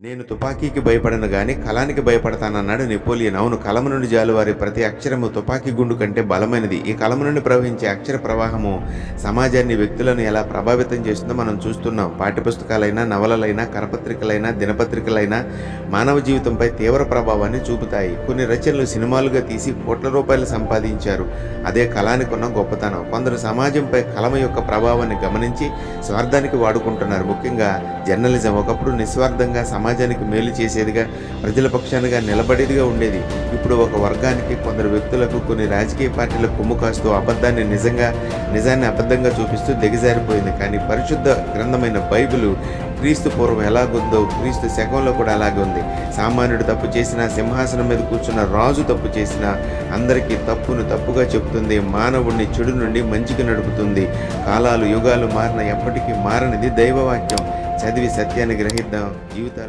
నేను తుపాకీకి భయపడను గాని కలానికి భయపడతానన్నాడు నెపోలియన్. అవును కలము నుండి జాలువారి ప్రతి అక్షరము తుపాకీ గుండు కంటే బలమైనది. ఈ కలము నుండి ప్రవహించే అక్షర ప్రవాహము సమాజాన్ని వ్యక్తులను ఎలా ప్రభావితం చేస్తుందో మనం చూస్తున్నాం. పాఠ్యపుస్తకాలైనా నవలలైనా కరపత్రికలైనా దినపత్రికలైనా మానవ జీవితంపై తీవ్ర ప్రభావాన్ని చూపుతాయి. కొన్ని రచనలు సినిమాలుగా తీసి కోట్ల రూపాయలు సంపాదించారు. అదే కళానికి ఉన్న గొప్పతనం. కొందరు సమాజంపై కలమ యొక్క ప్రభావాన్ని గమనించి స్వార్థానికి వాడుకుంటున్నారు. ముఖ్యంగా జర్నలిజం ఒకప్పుడు నిస్వార్థంగా సమాజానికి మేలు చేసేదిగా ప్రజల పక్షానిగా నిలబడేదిగా ఉండేది. ఇప్పుడు ఒక వర్గానికి కొందరు వ్యక్తులకు కొన్ని రాజకీయ పార్టీలకు కొమ్ము కాస్తూ అబద్ధాన్ని నిజంగా నిజాన్ని అబద్ధంగా చూపిస్తూ దిగజారిపోయింది. కానీ పరిశుద్ధ గ్రంథమైన బైబిల్ క్రీస్తు పూర్వం ఎలాగుందో క్రీస్తు శకంలో కూడా అలాగే ఉంది. సామాన్యుడు తప్పు చేసిన సింహాసనం మీద కూర్చున్న రాజు తప్పు చేసిన అందరికీ తప్పును తప్పుగా చెబుతుంది మానవుణ్ణి చెడు నుండి మంచికి నడుపుతుంది. కాలాలు యుగాలు మారిన ఎప్పటికీ మారనిది దైవవాక్యం. చదివి సత్యాన్ని గ్రహిద్దాం. జీవితాలు